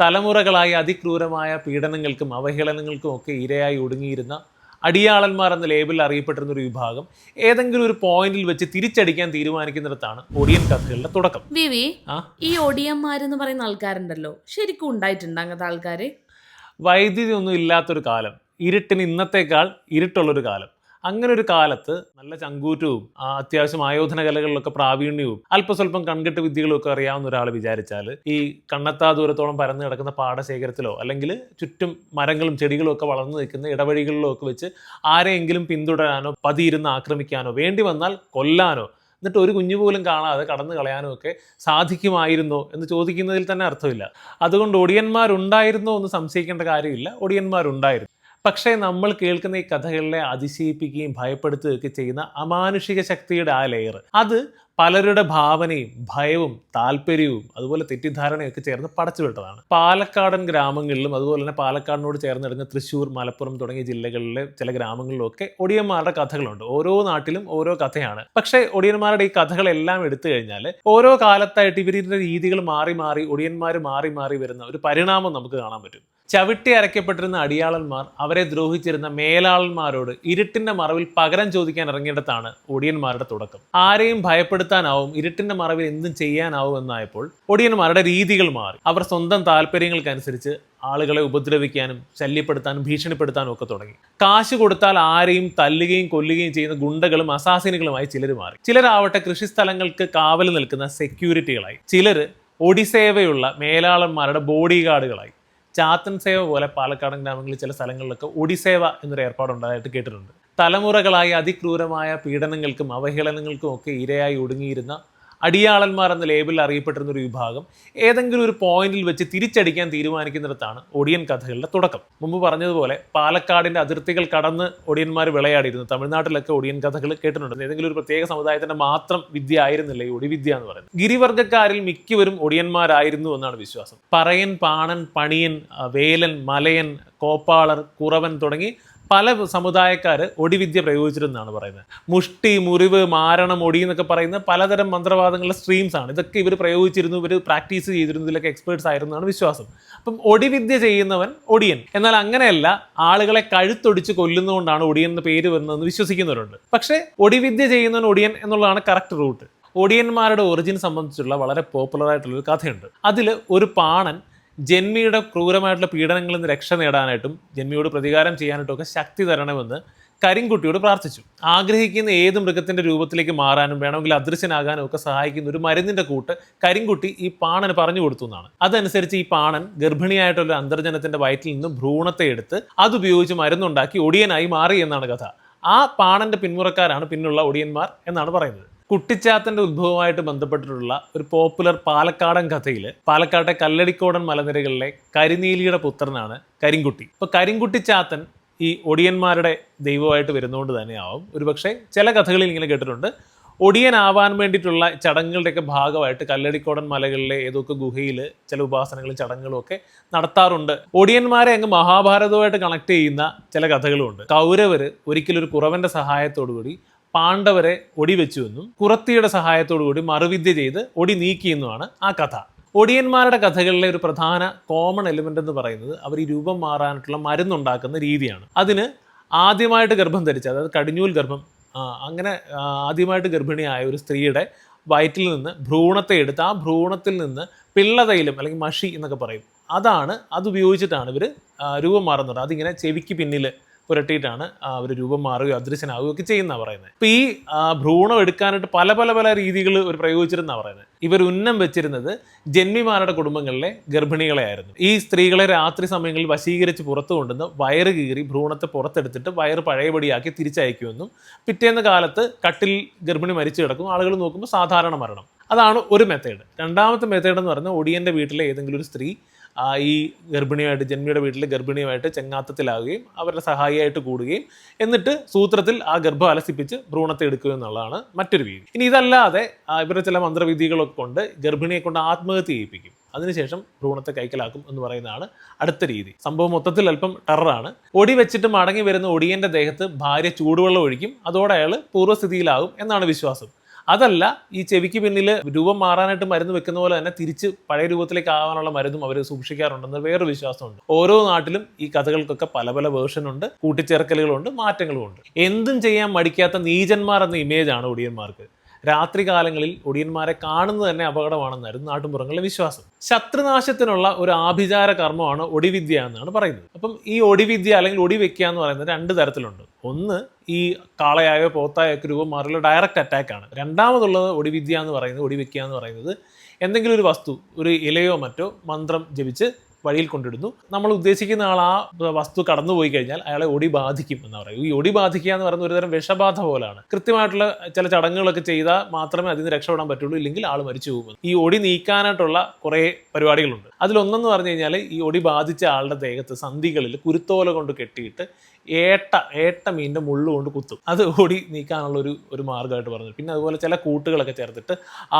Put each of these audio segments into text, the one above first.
തലമുറകളായി അതിക്രൂരമായ പീഡനങ്ങൾക്കും അവഹേളനങ്ങൾക്കും ഒക്കെ ഇരയായി ഒടുങ്ങിയിരുന്ന അടിയാളന്മാർ എന്ന ലേബലിൽ അറിയപ്പെട്ടിരുന്ന ഒരു വിഭാഗം ഏതെങ്കിലും ഒരു പോയിന്റിൽ വെച്ച് തിരിച്ചടിക്കാൻ തീരുമാനിക്കുന്നിടത്താണ് ഒടിയൻ കഥകളുടെ തുടക്കം. വിവി ഈ ഒടിയന്മാരെന്ന് പറയുന്ന ആൾക്കാരുണ്ടല്ലോ. ശരിക്കും ഉണ്ടായിട്ടുണ്ട് അങ്ങനത്തെ ആൾക്കാര്? വൈദ്യുതി ഒന്നും ഇല്ലാത്തൊരു കാലം. ഇരുട്ടിന് ഇന്നത്തേക്കാൾ ഇരുട്ടുള്ളൊരു കാലം. അങ്ങനെ ഒരു കാലത്ത് നല്ല ചങ്കൂറ്റവും അത്യാവശ്യം ആയോധന കലകളിലൊക്കെ പ്രാവീണ്യവും അല്പസ്വല്പം കൺകെട്ട് വിദ്യകളും ഒക്കെ അറിയാവുന്ന ഒരാൾ വിചാരിച്ചാൽ ഈ കണ്ണത്താ ദൂരത്തോളം പരന്നു കിടക്കുന്ന പാടശേഖരത്തിലോ അല്ലെങ്കിൽ ചുറ്റും മരങ്ങളും ചെടികളും ഒക്കെ വളർന്നു നിൽക്കുന്ന ഇടവഴികളിലോ ഒക്കെ വെച്ച് ആരെയെങ്കിലും പിന്തുടരാനോ പതിയിരുന്ന് ആക്രമിക്കാനോ വേണ്ടി വന്നാൽ കൊല്ലാനോ എന്നിട്ട് ഒരു കുഞ്ഞു പോലും കാണാതെ കടന്നു കളയാനും ഒക്കെ സാധിക്കുമായിരുന്നോ എന്ന് ചോദിക്കുന്നതിൽ തന്നെ അർത്ഥമില്ല. അതുകൊണ്ട് ഒടിയന്മാരുണ്ടായിരുന്നോ എന്ന് സംശയിക്കേണ്ട കാര്യമില്ല. ഒടിയന്മാരുണ്ടായിരുന്നു. പക്ഷേ നമ്മൾ കേൾക്കുന്ന ഈ കഥകളിലെ അതിശയിപ്പിക്കുകയും ഭയപ്പെടുത്തുകയൊക്കെ ചെയ്യുന്ന അമാനുഷിക ശക്തിയുടെ ആ ലെയർ അത് പലരുടെ ഭാവനയും ഭയവും താല്പര്യവും അതുപോലെ തെറ്റിദ്ധാരണയൊക്കെ ചേർന്ന് പടച്ചു വിട്ടതാണ് പാലക്കാടൻ ഗ്രാമങ്ങളിലും അതുപോലെ തന്നെ പാലക്കാടിനോട് ചേർന്ന് കിടക്കുന്ന തൃശ്ശൂർ മലപ്പുറം തുടങ്ങിയ ജില്ലകളിലെ ചില ഗ്രാമങ്ങളിലൊക്കെ ഒടിയന്മാരുടെ കഥകളുണ്ട്. ഓരോ നാട്ടിലും ഓരോ കഥയാണ്. പക്ഷേ ഒടിയന്മാരുടെ ഈ കഥകളെല്ലാം എടുത്തു കഴിഞ്ഞാൽ ഓരോ കാലത്തായിട്ട് ഇവരുടെ രീതികൾ മാറി മാറി ഒടിയന്മാർ മാറി മാറി വരുന്ന ഒരു പരിണാമം നമുക്ക് കാണാൻ പറ്റും. ചവിട്ടി അരയ്ക്കപ്പെട്ടിരുന്ന അടിയാളന്മാർ അവരെ ദ്രോഹിച്ചിരുന്ന മേലാളന്മാരോട് ഇരുട്ടിന്റെ മറവിൽ പകരം ചോദിക്കാൻ ഇറങ്ങിയിടത്താണ് ഒടിയന്മാരുടെ തുടക്കം. ആരെയും ഭയപ്പെടുത്താനാവും ഇരുട്ടിന്റെ മറവിൽ എന്തും ചെയ്യാനാവും എന്നായപ്പോൾ ഒടിയന്മാരുടെ രീതികൾ മാറി. അവർ സ്വന്തം താല്പര്യങ്ങൾക്കനുസരിച്ച് ആളുകളെ ഉപദ്രവിക്കാനും ശല്യപ്പെടുത്താനും ഭീഷണിപ്പെടുത്താനും ഒക്കെ തുടങ്ങി. കാശ് കൊടുത്താൽ ആരെയും തല്ലുകയും കൊല്ലുകയും ചെയ്യുന്ന ഗുണ്ടകളും അസാസിനുകളുമായി ചിലർ മാറി. ചിലരാവട്ടെ കൃഷിസ്ഥലങ്ങൾക്ക് കാവൽ നിൽക്കുന്ന സെക്യൂരിറ്റികളായി ചിലർ ഒടിസേവയുള്ള മേലാളന്മാരുടെ ബോഡി ഗാർഡുകളായി ചാത്തൻ സേവ പോലെ പാലക്കാടൻ ഗ്രാമങ്ങളിൽ ചില സ്ഥലങ്ങളിലൊക്കെ ഒടിസേവ എന്നൊരു ഏർപ്പാടുണ്ടായിട്ട് കേട്ടിട്ടുണ്ട്. തലമുറകളായി അതിക്രൂരമായ പീഡനങ്ങൾക്കും അവഹേളനങ്ങൾക്കും ഒക്കെ ഇരയായി ഒടുങ്ങിയിരുന്ന അടിയാളന്മാർ എന്ന ലേബിളിൽ അറിയപ്പെട്ടിരുന്ന ഒരു വിഭാഗം ഏതെങ്കിലും ഒരു പോയിന്റിൽ വെച്ച് തിരിച്ചടിക്കാൻ തീരുമാനിക്കുന്നിടത്താണ് ഒടിയൻ കഥകളുടെ തുടക്കം. മുമ്പ് പറഞ്ഞതുപോലെ പാലക്കാടിന്റെ അതിർത്തികൾ കടന്ന് ഒടിയന്മാർ വിളയാടിയിരുന്നു. തമിഴ്നാട്ടിലൊക്കെ ഒടിയൻ കഥകൾ കേട്ടിട്ടുണ്ട്. ഏതെങ്കിലും ഒരു പ്രത്യേക സമുദായത്തിന്റെ മാത്രം വിദ്യ ആയിരുന്നില്ല ഈ ഒടിവിദ്യ എന്ന് പറയുന്നത്? ഗിരിവർഗക്കാരിൽ മിക്കവരും ഒടിയന്മാരായിരുന്നു എന്നാണ് വിശ്വാസം. പറയൻ പാണൻ പണിയൻ വേലൻ മലയൻ കോപ്പാളർ കുറവൻ തുടങ്ങി പല സമുദായക്കാർ ഒടിവിദ്യ പ്രയോഗിച്ചിരുന്നാണ് പറയുന്നത്. മുഷ്ടി മുറിവ് മാരണം ഒടി എന്നൊക്കെ പറയുന്ന പലതരം മന്ത്രവാദങ്ങളുടെ സ്ട്രീംസ് ആണ്. ഇതൊക്കെ ഇവർ പ്രയോഗിച്ചിരുന്നു ഇവർ പ്രാക്ടീസ് ചെയ്തിരുന്നു ഇതിലൊക്കെ എക്സ്പേർട്സ് ആയിരുന്നു എന്നാണ് വിശ്വാസം. അപ്പം ഒടിവിദ്യ ചെയ്യുന്നവൻ ഒടിയൻ. എന്നാൽ അങ്ങനെയല്ല ആളുകളെ കഴുത്തൊടിച്ച് കൊല്ലുന്നതുകൊണ്ടാണ് ഒടിയൻ എന്ന പേര് വന്നതെന്ന് വിശ്വസിക്കുന്നവരുണ്ട്. പക്ഷേ ഒടിവിദ്യ ചെയ്യുന്നവൻ ഒടിയൻ എന്നുള്ളതാണ് കറക്റ്റ് റൂട്ട് ഒടിയന്മാരുടെ ഒറിജിൻ സംബന്ധിച്ചുള്ള വളരെ പോപ്പുലർ ആയിട്ടുള്ള ഒരു കഥയുണ്ട്. അതിൽ ഒരു പാണൻ ജന്മിയുടെ ക്രൂരമായിട്ടുള്ള പീഡനങ്ങളിൽ നിന്ന് രക്ഷ നേടാനായിട്ടും ജന്മിയോട് പ്രതികാരം ചെയ്യാനായിട്ടും ഒക്കെ ശക്തി തരണമെന്ന് കരിങ്കുട്ടിയോട് പ്രാർത്ഥിച്ചു. ആഗ്രഹിക്കുന്ന ഏത് മൃഗത്തിന്റെ രൂപത്തിലേക്ക് മാറാനും വേണമെങ്കിൽ അദൃശ്യനാകാനും ഒക്കെ സഹായിക്കുന്ന ഒരു മരുന്നിന്റെ കൂട്ട് കരിങ്കുട്ടി ഈ പാണന് പറഞ്ഞു കൊടുത്തു എന്നാണ്. അതനുസരിച്ച് ഈ പാണൻ ഗർഭിണിയായിട്ടുള്ള അന്തർജനത്തിന്റെ വയറ്റിൽ നിന്നും ഭ്രൂണത്തെ എടുത്ത് അതുപയോഗിച്ച് മരുന്നുണ്ടാക്കി ഒടിയനായി മാറി എന്നാണ് കഥ. ആ പാണന്റെ പിന്മുറക്കാരാണ് പിന്നുള്ള ഒടിയന്മാർ എന്നാണ് പറയുന്നത്. കുട്ടിച്ചാത്തന്റെ ഉത്ഭവമായിട്ട് ബന്ധപ്പെട്ടിട്ടുള്ള ഒരു പോപ്പുലർ പാലക്കാടൻ കഥയിൽ പാലക്കാട്ടെ കല്ലടിക്കോടൻ മലനിരകളിലെ കരിനീലിയുടെ പുത്രനാണ് കരിങ്കുട്ടി. ഇപ്പൊ കരിങ്കുട്ടിച്ചാത്തൻ ഈ ഒടിയന്മാരുടെ ദൈവമായിട്ട് വരുന്നതുകൊണ്ട് തന്നെയാവും. ഒരുപക്ഷെ ചില കഥകളിൽ ഇങ്ങനെ കേട്ടിട്ടുണ്ട്. ഒടിയനാവാൻ വേണ്ടിയിട്ടുള്ള ചടങ്ങുകളുടെയൊക്കെ ഭാഗമായിട്ട് കല്ലടിക്കോടൻ മലകളിലെ ഏതൊക്കെ ഗുഹയിൽ ചില ഉപാസനകളും ചടങ്ങുകളും ഒക്കെ നടത്താറുണ്ട്. ഒടിയന്മാരെ അങ്ങ് മഹാഭാരതവുമായിട്ട് കണക്ട് ചെയ്യുന്ന ചില കഥകളുമുണ്ട്. കൗരവർ ഒരിക്കലും ഒരു കുറവന്റെ സഹായത്തോടുകൂടി പാണ്ഡവരെ ഒടി വെച്ചുവെന്നും കുറത്തിയുടെ സഹായത്തോടുകൂടി മറുവിദ്യ ചെയ്ത് ഒടി നീക്കിയെന്നുമാണ് ആ കഥ. ഒടിയന്മാരുടെ കഥകളിലെ ഒരു പ്രധാന കോമൺ എലിമെന്റ് എന്ന് പറയുന്നത് അവർ ഈ രൂപം മാറാനായിട്ടുള്ള മരുന്നുണ്ടാക്കുന്ന രീതിയാണ്. അതിന് ആദ്യമായിട്ട് ഗർഭം ധരിച്ച അതായത് കടിഞ്ഞൂൽ ഗർഭം അങ്ങനെ ആദ്യമായിട്ട് ഗർഭിണിയായ ഒരു സ്ത്രീയുടെ വയറ്റിൽ നിന്ന് ഭ്രൂണത്തെ എടുത്ത് ആ ഭ്രൂണത്തിൽ നിന്ന് പിള്ളതൈലം അല്ലെങ്കിൽ മഷി എന്നൊക്കെ പറയും. അതാണ് അത് ഉപയോഗിച്ചിട്ടാണ് ഇവർ രൂപം മാറുന്നത്. അതിങ്ങനെ ചെവിക്ക് പിന്നിൽ പുരട്ടിയിട്ടാണ് അവർ രൂപം മാറുകയോ അദൃശ്യനാവുകയോ ഒക്കെ ചെയ്യുന്ന പറയുന്നത്. ഇപ്പൊ ഈ ഭ്രൂണം എടുക്കാനായിട്ട് പല പല പല രീതികൾ ഒരു പ്രയോഗിച്ചിരുന്ന പറയുന്നത്. ഇവർ ഉന്നം വെച്ചിരുന്നത് ജന്മിമാരുടെ കുടുംബങ്ങളിലെ ഗർഭിണികളെയായിരുന്നു. ഈ സ്ത്രീകളെ രാത്രി സമയങ്ങളിൽ വശീകരിച്ച് പുറത്തു കൊണ്ടുവന്ന് വയറ് കീറി ഭ്രൂണത്തെ പുറത്തെടുത്തിട്ട് വയറ് പഴയപടിയാക്കി തിരിച്ചയക്കുമെന്നും പിറ്റേന്ന കാലത്ത് കട്ടിൽ ഗർഭിണി മരിച്ചു കിടക്കും ആളുകൾ നോക്കുമ്പോൾ സാധാരണ മരണം. അതാണ് ഒരു മെത്തേഡ് രണ്ടാമത്തെ മെത്തേഡ് എന്ന് പറഞ്ഞാൽ ഒടിയന്റെ വീട്ടിലെ ഏതെങ്കിലും ഒരു സ്ത്രീ ഈ ഗർഭിണിയായിട്ട് ജന്മിയുടെ വീട്ടിലെ ഗർഭിണിയുമായിട്ട് ചെങ്ങാത്തത്തിലാവുകയും അവരുടെ സഹായിയായിട്ട് കൂടുകയും എന്നിട്ട് സൂത്രത്തിൽ ആ ഗർഭം അലസിപ്പിച്ച് ഭ്രൂണത്തെ എടുക്കുക എന്നുള്ളതാണ് മറ്റൊരു രീതി. ഇനി ഇതല്ലാതെ ആ, ഇവരുടെ ചില മന്ത്രവിധികളൊക്കെ കൊണ്ട് ഗർഭിണിയെ കൊണ്ട് ആത്മഹത്യ ചെയ്യിപ്പിക്കും. അതിനുശേഷം ഭ്രൂണത്തെ കൈക്കലാക്കും എന്ന് പറയുന്നതാണ് അടുത്ത രീതി. സംഭവം മൊത്തത്തിൽ അല്പം ടെററാണ് ഒടി വെച്ചിട്ട് മടങ്ങി വരുന്ന ഒടിയന്റെ ദേഹത്ത് ഭാര്യ ചൂടുവെള്ളം ഒഴിക്കും. അതോടെ അയാൾ പൂർവസ്ഥിതിയിലാകും എന്നാണ് വിശ്വാസം. അതല്ല ഈ ചെവിക്ക് പിന്നിൽ രൂപം മാറാനായിട്ട് മരുന്ന് വെക്കുന്ന പോലെ തന്നെ തിരിച്ച് പഴയ രൂപത്തിലേക്ക് ആവാനുള്ള മരുന്നും അവർ സൂക്ഷിക്കാറുണ്ടെന്ന് വേറൊരു വിശ്വാസമുണ്ട്. ഓരോ നാട്ടിലും ഈ കഥകൾക്കൊക്കെ പല പല വേർഷനുണ്ട് കൂട്ടിച്ചേർക്കലുകളുണ്ട് മാറ്റങ്ങളുമുണ്ട്. എന്തും ചെയ്യാൻ മടിക്കാത്ത നീചന്മാർ എന്ന ഇമേജാണ് ഒടിയന്മാർക്ക്. രാത്രി കാലങ്ങളിൽ ഒടിയന്മാരെ കാണുന്നത് തന്നെ അപകടമാണെന്നായിരുന്നു നാട്ടുമ്പുറങ്ങളിലെ വിശ്വാസം. ശത്രുനാശത്തിനുള്ള ഒരു ആഭിചാര കർമ്മമാണ് ഒടിവിദ്യ എന്നാണ് പറയുന്നത്. അപ്പം ഈ ഒടിവിദ്യ അല്ലെങ്കിൽ ഒടിവെക്കുക എന്ന് പറയുന്നത് രണ്ട് തരത്തിലുണ്ട്. ഒന്ന് ഈ കാളയായോ പോത്തായോ ഒക്കെ രൂപം മാറിയുള്ള ഡയറക്റ്റ് അറ്റാക്കാണ് രണ്ടാമതുള്ളത് ഒടിവിദ്യ എന്ന് പറയുന്നത് ഒടിവെക്കുക എന്ന് പറയുന്നത് എന്തെങ്കിലും ഒരു വസ്തു ഒരു ഇലയോ മറ്റോ മന്ത്രം ജപിച്ച് വഴിയിൽ കൊണ്ടിടുന്നു. നമ്മൾ ഉദ്ദേശിക്കുന്ന ആൾ ആ വസ്തു കടന്നുപോയി കഴിഞ്ഞാൽ അയാളെ ഒടി ബാധിക്കും എന്ന് പറയും ഈ ഒടി ബാധിക്കുക എന്ന് പറയുന്ന ഒരുതരം വിഷബാധ പോലാണ്. കൃത്യമായിട്ടുള്ള ചില ചടങ്ങുകളൊക്കെ ചെയ്താൽ മാത്രമേ അതിന് രക്ഷപ്പെടാൻ പറ്റുള്ളൂ ഇല്ലെങ്കിൽ ആൾ മരിച്ചു പോകും. ഈ ഒടി നീക്കാനായിട്ടുള്ള കുറേ പരിപാടികളുണ്ട്. അതിലൊന്നെന്ന് പറഞ്ഞു കഴിഞ്ഞാൽ ഈ ഒടി ബാധിച്ച ആളുടെ ദേഹത്ത് സന്ധികളിൽ കുരുത്തോല കൊണ്ട് കെട്ടിയിട്ട് ഏട്ട ഏട്ട മീനിന്റെ മുള്ളു കൊണ്ട് കുത്തും. അത് ഓടി നീക്കാനുള്ള ഒരു ഒരു മാർഗമായിട്ട് പറഞ്ഞു. പിന്നെ അതുപോലെ ചില കൂട്ടുകളൊക്കെ ചേർത്തിട്ട്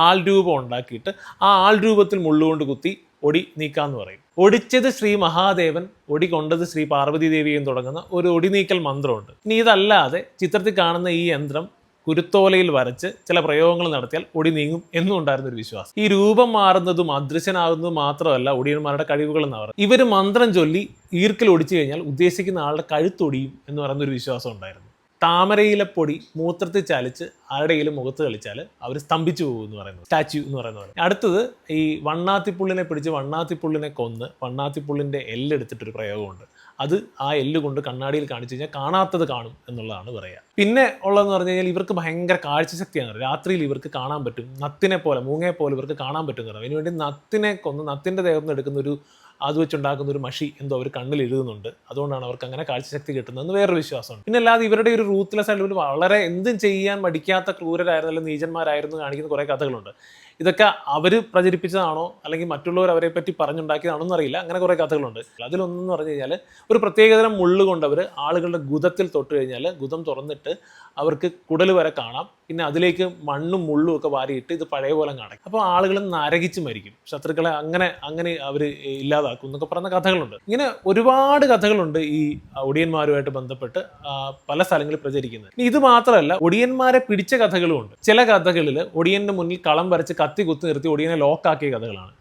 ആൾ രൂപം ഉണ്ടാക്കിയിട്ട് ആ ആൾ രൂപത്തിൽ മുള്ളുകൊണ്ട് കുത്തി ഒടി നീക്കാന്ന് പറയും. ഒടിച്ചത് ശ്രീ മഹാദേവൻ ഒടി കൊണ്ടത് ശ്രീ പാർവതി ദേവിയും തുടങ്ങുന്ന ഒരു ഒടി നീക്കൽ മന്ത്രമുണ്ട്. ഇനി ഇതല്ലാതെ ചിത്രത്തിൽ കാണുന്ന ഈ യന്ത്രം കുരുത്തോലയിൽ വരച്ച് ചില പ്രയോഗങ്ങൾ നടത്തിയാൽ ഒടി നീങ്ങും എന്നും ഉണ്ടായിരുന്ന ഒരു വിശ്വാസം. ഈ രൂപം മാറുന്നതും അദൃശ്യനാകുന്നതും മാത്രമല്ല ഒടിയന്മാരുടെ കഴിവുകൾ എന്ന് പറയുന്നത്. ഇവർ മന്ത്രം ചൊല്ലി ഈർക്കൽ ഒടിച്ചു കഴിഞ്ഞാൽ ഉദ്ദേശിക്കുന്ന ആളുടെ കഴുത്തൊടിയും എന്ന് പറയുന്ന ഒരു വിശ്വാസം ഉണ്ടായിരുന്നു. താമരയിലെ പൊടി മൂത്രത്തിൽ ചാലിച്ച് ആരുടെയെങ്കിലും മുഖത്ത് കളിച്ചാൽ അവർ സ്തംഭിച്ചു പോകും എന്ന് പറയുന്നത്. സ്റ്റാച്യു എന്ന് പറയുന്ന പോലെ. അടുത്തത് ഈ വണ്ണാത്തിപ്പുള്ളിനെ പിടിച്ച് വണ്ണാത്തിപ്പുള്ളിനെ കൊന്ന് വണ്ണാത്തിപ്പുള്ളിന്റെ എല്ലെടുത്തിട്ടൊരു പ്രയോഗമുണ്ട്. അത് ആ എല്ല് കൊണ്ട് കണ്ണാടിയിൽ കാണിച്ചു കഴിഞ്ഞാൽ കാണാത്തത് കാണും എന്നുള്ളതാണ് പറയുക പിന്നെ ഉള്ളതെന്ന് പറഞ്ഞു കഴിഞ്ഞാൽ ഇവർക്ക് ഭയങ്കര കാഴ്ചശക്തിയാണ്. രാത്രിയിൽ ഇവർക്ക് കാണാൻ പറ്റും. നത്തിനെ പോലെ മൂങ്ങയെ പോലെ ഇവർക്ക് കാണാൻ പറ്റും എന്ന് പറയാം. അതിനുവേണ്ടി നത്തിനെ കൊന്ന് നത്തിന്റെ ദേഹത്തുനിന്ന് എടുക്കുന്ന ഒരു അത് വെച്ചുണ്ടാക്കുന്ന ഒരു മഷി എന്തോ അവർ കണ്ണിൽ എഴുതുന്നുണ്ട്. അതുകൊണ്ടാണ് അവർക്ക് അങ്ങനെ കാഴ്ചശക്തി കിട്ടുന്നതെന്ന് വേറൊരു വിശ്വാസമുണ്ട്. പിന്നെ അല്ലാതെ ഇവരുടെ ഒരു റൂത്ത്ലെസ് ആയിട്ട് വളരെ എന്തും ചെയ്യാൻ മടിക്കാത്ത അല്ലെങ്കിൽ നീചന്മാരായിരുന്നു കാണിക്കുന്ന കുറേ കഥകളുണ്ട്. ഇതൊക്കെ അവർ പ്രചരിപ്പിച്ചതാണോ? അല്ലെങ്കിൽ മറ്റുള്ളവർ അവരെ പറ്റി പറഞ്ഞുണ്ടാക്കിയതാണോ എന്നറിയില്ല. അങ്ങനെ കുറേ കഥകളുണ്ട്. അതിലൊന്നെന്ന് പറഞ്ഞു കഴിഞ്ഞാൽ ഒരു പ്രത്യേകതരം മുള്ളു കൊണ്ട് ആളുകളുടെ ഗുദത്തിൽ തൊട്ട് കഴിഞ്ഞാൽ ഗുദം തുറന്നിട്ട് അവർക്ക് കുടൽ വരെ കാണാം. പിന്നെ അതിലേക്ക് മണ്ണും മുള്ളും ഒക്കെ വാരിയിട്ട് ഇത് പഴയ പോലെ കാണാം. അപ്പോൾ ആളുകൾ നരകിച്ച് മരിക്കും. ശത്രുക്കളെ അങ്ങനെ അങ്ങനെ അവർ ഇല്ലാതാക്കും എന്നൊക്കെ പറയുന്ന കഥകളുണ്ട്. ഇങ്ങനെ ഒരുപാട് കഥകളുണ്ട് ഈ ഒടിയന്മാരുമായിട്ട് ബന്ധപ്പെട്ട് പല സ്ഥലങ്ങളിൽ പ്രചരിക്കുന്നത്. ഇത് മാത്രമല്ല ഒടിയന്മാരെ പിടിച്ച കഥകളുമുണ്ട്. ചില കഥകളിൽ ഒടിയന്റെ മുന്നിൽ കളം വരച്ച് കത്തി കുത്തി നിർത്തി ഒടിയനെ ലോക്കാക്കിയ കഥകളാണ്.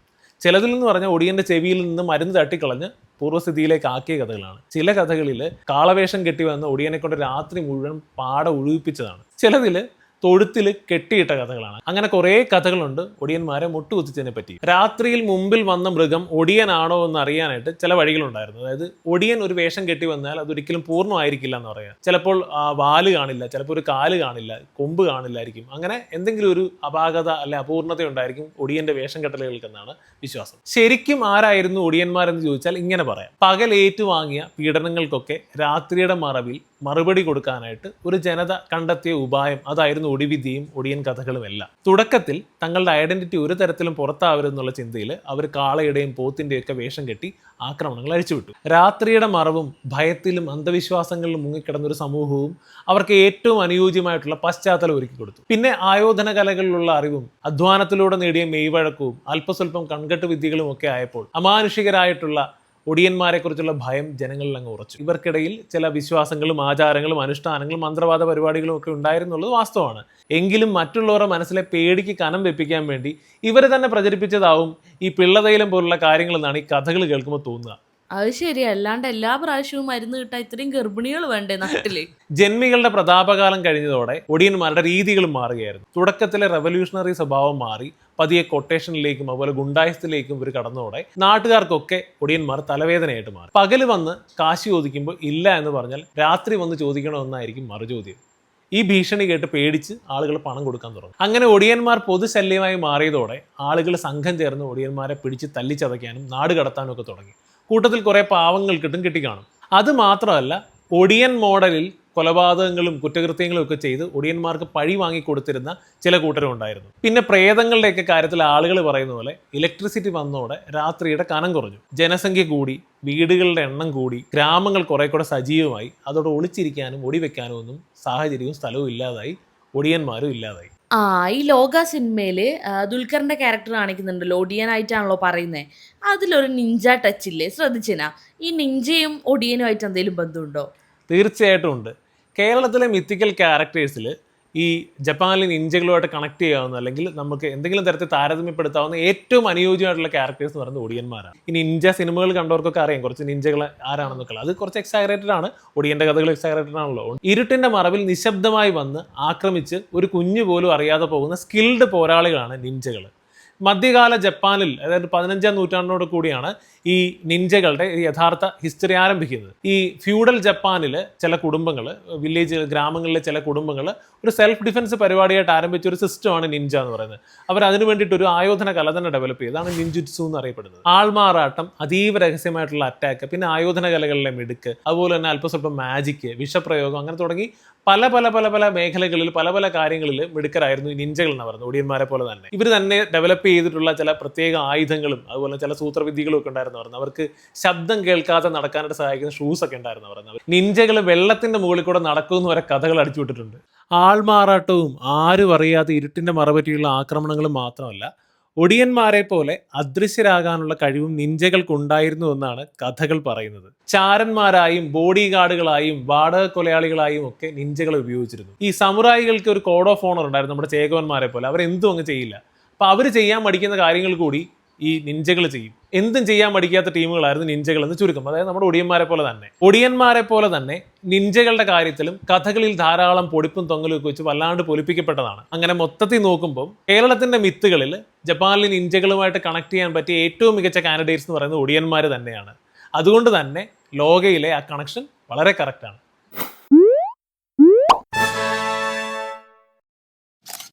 ചിലതിൽ നിന്ന് പറഞ്ഞാൽ ഒടിയന്റെ ചെവിയിൽ നിന്ന് മരുന്ന് തട്ടിക്കളഞ്ഞ് പൂർവസ്ഥിതിയിലേക്ക് ആക്കിയ കഥകളാണ്. ചില കഥകളിൽ കാളവേഷം കെട്ടി വന്ന് ഒടിയനെ കൊണ്ട് രാത്രി മുഴുവൻ പാട ഒഴിപ്പിച്ചതാണ് ചിലതിൽ തൊഴുത്തിൽ കെട്ടിയിട്ട കഥകളാണ്. അങ്ങനെ കുറേ കഥകളുണ്ട് ഒടിയന്മാരെ മുട്ടുകുത്തിച്ചതിനെ പറ്റി. രാത്രിയിൽ മുമ്പിൽ വന്ന മൃഗം ഒടിയനാണോ എന്ന് അറിയാനായിട്ട് ചില വഴികളുണ്ടായിരുന്നു. അതായത് ഒടിയൻ ഒരു വേഷം കെട്ടി വന്നാൽ അതൊരിക്കലും പൂർണമായിരിക്കില്ല എന്ന് പറയാം. ചിലപ്പോൾ വാൽ കാണില്ല ചിലപ്പോൾ ഒരു കാൽ കാണില്ല കൊമ്പ് കാണില്ലായിരിക്കും. അങ്ങനെ എന്തെങ്കിലും ഒരു അപാകത അല്ലെ അപൂർണത ഉണ്ടായിരിക്കും ഒടിയന്റെ വേഷം കെട്ടലുകൾക്കെന്നാണ് വിശ്വാസം. ശരിക്കും ആരായിരുന്നു ഒടിയന്മാരെന്ന് ചോദിച്ചാൽ ഇങ്ങനെ പറയാം. പകൽ ഏറ്റുവാങ്ങിയ പീഡനങ്ങൾക്കൊക്കെ രാത്രിയുടെ മറവിൽ മറുപടി കൊടുക്കാനായിട്ട് ഒരു ജനത കണ്ടെത്തിയ ഉപായം അതായിരുന്നു ഒടിവിദ്യയും ഒടിയൻ കഥകളും എല്ലാം തുടക്കത്തിൽ തങ്ങളുടെ ഐഡന്റിറ്റി ഒരു തരത്തിലും പുറത്താവരുതെന്നുള്ള ചിന്തയിൽ അവർ കാളയുടെയും പോത്തിന്റെയും ഒക്കെ വേഷം കെട്ടി ആക്രമണങ്ങൾ അഴിച്ചുവിട്ടു. രാത്രിയുടെ മറവും ഭയത്തിലും അന്ധവിശ്വാസങ്ങളിലും മുങ്ങിക്കിടന്ന ഒരു സമൂഹവും അവർക്ക് ഏറ്റവും അനുയോജ്യമായിട്ടുള്ള പശ്ചാത്തലം ഒരുക്കി കൊടുത്തു. പിന്നെ ആയോധന കലകളിലുള്ള അറിവും അധ്വാനത്തിലൂടെ നേടിയ മെയ്വഴക്കവും അല്പസ്വല്പം കൺകെട്ട് വിദ്യകളും ഒക്കെ ആയപ്പോൾ അമാനുഷികരായിട്ടുള്ള ഒടിയന്മാരെ കുറിച്ചുള്ള ഭയം ജനങ്ങളിൽ അങ്ങ് ഉറച്ചു. ഇവർക്കിടയിൽ ചില വിശ്വാസങ്ങളും ആചാരങ്ങളും അനുഷ്ഠാനങ്ങളും മന്ത്രവാദ പരിപാടികളും ഒക്കെ ഉണ്ടായിരുന്നുള്ളത് വാസ്തവമാണ്. എങ്കിലും മറ്റുള്ളവരുടെ മനസ്സിലെ പേടിക്ക് കനം വെപ്പിക്കാൻ വേണ്ടി ഇവരെ തന്നെ പ്രചരിപ്പിച്ചതാവും ഈ പിള്ളതൈലം പോലുള്ള കാര്യങ്ങളെന്നാണ് ഈ കഥകൾ കേൾക്കുമ്പോൾ തോന്നുക. അത് ശരി അല്ലാണ്ട് എല്ലാ പ്രാവശ്യവും മരുന്ന് കിട്ടാൻ ഇത്രയും ഗർഭിണികൾ വേണ്ടേ നാട്ടിൽ? ജന്മികളുടെ പ്രതാപകാലം കഴിഞ്ഞതോടെ ഒടിയന്മാരുടെ രീതികൾ മാറുകയായിരുന്നു. തുടക്കത്തിലെ റെവല്യൂഷണറി സ്വഭാവം മാറി പതിയെ കൊട്ടേഷനിലേക്കും അതുപോലെ ഗുണ്ടായസത്തിലേക്കും ഇവർ കടന്നതോടെ നാട്ടുകാർക്കൊക്കെ ഒടിയന്മാർ തലവേദനയായിട്ട് മാറി. പകൽ വന്ന് കാശി ചോദിക്കുമ്പോൾ ഇല്ല എന്ന് പറഞ്ഞാൽ രാത്രി വന്ന് ചോദിക്കണമെന്നായിരിക്കും മറുചോദ്യം. ഈ ഭീഷണി കേട്ട് പേടിച്ച് ആളുകൾ പണം കൊടുക്കാൻ തുടങ്ങും. അങ്ങനെ ഒടിയന്മാർ പൊതുശല്യമായി മാറിയതോടെ ആളുകൾ സംഘം ചേർന്ന് ഒടിയന്മാരെ പിടിച്ച് തല്ലിച്ചതയ്ക്കാനും നാട് കടത്താനും ഒക്കെ തുടങ്ങി. കൂട്ടത്തിൽ കുറേ പാവങ്ങൾ കിട്ടും കിട്ടിക്കാണും. അത് മാത്രമല്ല ഒടിയൻ മോഡലിൽ കൊലപാതകങ്ങളും കുറ്റകൃത്യങ്ങളും ഒക്കെ ചെയ്ത് ഒടിയന്മാർക്ക് പഴി വാങ്ങിക്കൊടുത്തിരുന്ന ചില കൂട്ടരും ഉണ്ടായിരുന്നു പിന്നെ പ്രേതങ്ങളുടെയൊക്കെ കാര്യത്തിൽ ആളുകൾ പറയുന്ന പോലെ ഇലക്ട്രിസിറ്റി വന്നതോടെ രാത്രിയുടെ കനം കുറഞ്ഞു. ജനസംഖ്യ കൂടി വീടുകളുടെ എണ്ണം കൂടി ഗ്രാമങ്ങൾ കുറെ കൂടെ സജീവമായി. അതോടെ ഒളിച്ചിരിക്കാനും ഒടിവെക്കാനും ഒന്നും സാഹചര്യവും സ്ഥലവും ഇല്ലാതായി ഒടിയന്മാരും ഇല്ലാതായി. ആ ഈ ലോക സിനിമയിൽ ആ, ദുൽഖറിന്റെ ക്യാരക്ടർ ലോഡിയൻ ഒടിയനായിട്ടാണല്ലോ പറയുന്നത് അതിലൊരു നിഞ്ച ടച്ച് ഇല്ലേ? ശ്രദ്ധിച്ചിനാ. ഈ നിഞ്ചയും ഒടിയനുമായിട്ട് എന്തെങ്കിലും ബന്ധമുണ്ടോ? തീർച്ചയായിട്ടും ഉണ്ട്. കേരളത്തിലെ മിത്തിക്കൽ ക്യാരക്ടേഴ്സിൽ ഈ ജപ്പാനിലെ നിഞ്ചകളുമായിട്ട് കണക്ട് ചെയ്യാവുന്ന അല്ലെങ്കിൽ നമുക്ക് എന്തെങ്കിലും തരത്തിൽ താരതമ്യപ്പെടുത്താവുന്ന ഏറ്റവും അനുയോജ്യമായിട്ടുള്ള ക്യാരക്ടേഴ്സ് എന്ന് പറയുന്നത് ഒടിയന്മാരാണ്. ഇനി നിഞ്ച സിനിമകൾ കണ്ടവർക്കൊക്കെ അറിയാം. കുറച്ച് നിഞ്ചകൾ ആരാണെന്നൊക്കെ അത് കുറച്ച് എക്സാഗ്രേറ്റഡ് ആണ്. ഒടിയന്റെ കഥകൾ എക്സാഗ്രേറ്റഡ് ആണല്ലോ. ഇരുട്ടിന്റെ മറവിൽ നിശബ്ദമായി വന്ന് ആക്രമിച്ച് ഒരു കുഞ്ഞു പോലും അറിയാതെ പോകുന്ന സ്കിൽഡ് പോരാളികളാണ് നിഞ്ചകൾ മധ്യകാല ജപ്പാനിൽ അതായത് പതിനഞ്ചാം നൂറ്റാണ്ടിനോട് കൂടിയാണ് ഈ നിഞ്ചകളുടെ യഥാർത്ഥ ഹിസ്റ്ററി ആരംഭിക്കുന്നത്. ഈ ഫ്യൂഡൽ ജപ്പാനിൽ ചില കുടുംബങ്ങൾ വില്ലേജ് ഗ്രാമങ്ങളിലെ ചില കുടുംബങ്ങൾ ഒരു സെൽഫ് ഡിഫൻസ് പരിപാടിയായിട്ട് ആരംഭിച്ച ഒരു സിസ്റ്റമാണ് നിഞ്ച എന്ന് പറയുന്നത്. അവർ അതിനു വേണ്ടിയിട്ട് ഒരു ആയോധന കല തന്നെ ഡെവലപ്പ് ചെയ്തതാണ് നിഞ്ചുത്സു എന്ന് അറിയപ്പെടുന്നത്. ആൾമാറാട്ടം അതീവ രഹസ്യമായിട്ടുള്ള അറ്റാക്ക് പിന്നെ ആയോധന കലകളിലെ മിടുക്ക് അതുപോലെ തന്നെ അല്പസ്വല്പം മാജിക്ക് വിഷപ്രയോഗം അങ്ങനെ തുടങ്ങി പല പല പല പല മേഖലകളിൽ പല പല കാര്യങ്ങളിൽ മിടുക്കരായിരുന്നു നിഞ്ചകൾ എന്ന് പറയുന്നത് ഒടിയന്മാരെ പോലെ തന്നെ. ഇവർ തന്നെ ഡെവലപ്പ് ചെയ്തിട്ടുള്ള ചില പ്രത്യേക ആയുധങ്ങളും അതുപോലെ ചില സൂത്രവിദ്യകളും ഒക്കെ ഉണ്ടായിരുന്നു പറഞ്ഞു അവർക്ക് ശബ്ദം കേൾക്കാതെ നടക്കാനായിട്ട് സഹായിക്കുന്ന ഷൂസ് ഒക്കെ ഉണ്ടായിരുന്നു പറയുന്നത് നിഞ്ചകൾ വെള്ളത്തിന്റെ മുകളിൽ കൂടെ നടക്കുമെന്ന് വരെ കഥകൾ അടിച്ചു വിട്ടിട്ടുണ്ട്. ആൾമാറാട്ടവും ആരും അറിയാതെ ഇരുട്ടിന്റെ മറപറ്റിയുള്ള ആക്രമണങ്ങളും മാത്രമല്ല ഒടിയന്മാരെ പോലെ അദൃശ്യരാകാനുള്ള കഴിവും നിഞ്ചകൾക്കുണ്ടായിരുന്നു എന്നാണ് കഥകൾ പറയുന്നത്. ചാരന്മാരായും ബോഡി ഗാർഡുകളായും വാടക കൊലയാളികളായും ഒക്കെ നിഞ്ചകളെ ഉപയോഗിച്ചിരുന്നു. ഈ സമുറായികൾക്ക് ഒരു കോഡ് ഓഫ് ഓണർ ഉണ്ടായിരുന്നു നമ്മുടെ ചേകവന്മാരെ പോലെ. അവരെന്തും അങ്ങ് ചെയ്യില്ല. അപ്പൊ അവർ ചെയ്യാൻ മടിക്കുന്ന കാര്യങ്ങൾ കൂടി ഈ നിഞ്ചകൾ ചെയ്യും. എന്തും ചെയ്യാൻ മടിക്കാത്ത ടീമുകളായിരുന്നു നിഞ്ചകൾ എന്ന് ചുരുക്കം. അതായത് നമ്മുടെ ഒടിയന്മാരെ പോലെ തന്നെ. ഒടിയന്മാരെ പോലെ തന്നെ നിഞ്ചകളുടെ കാര്യത്തിലും കഥകളിൽ ധാരാളം പൊടിപ്പും തൊങ്ങലും വെച്ച് വല്ലാണ്ട് പൊലിപ്പിക്കപ്പെട്ടതാണ്. അങ്ങനെ മൊത്തത്തിൽ നോക്കുമ്പോൾ കേരളത്തിന്റെ മിത്തുകളിൽ ജപ്പാനിലെ നിഞ്ചകളുമായിട്ട് കണക്ട് ചെയ്യാൻ പറ്റിയ ഏറ്റവും മികച്ച കാൻഡിഡേറ്റ്സ് എന്ന് പറയുന്നത് ഒടിയന്മാർ തന്നെയാണ്. അതുകൊണ്ട് തന്നെ ലോകയിലെ ആ കണക്ഷൻ വളരെ കറക്റ്റാണ്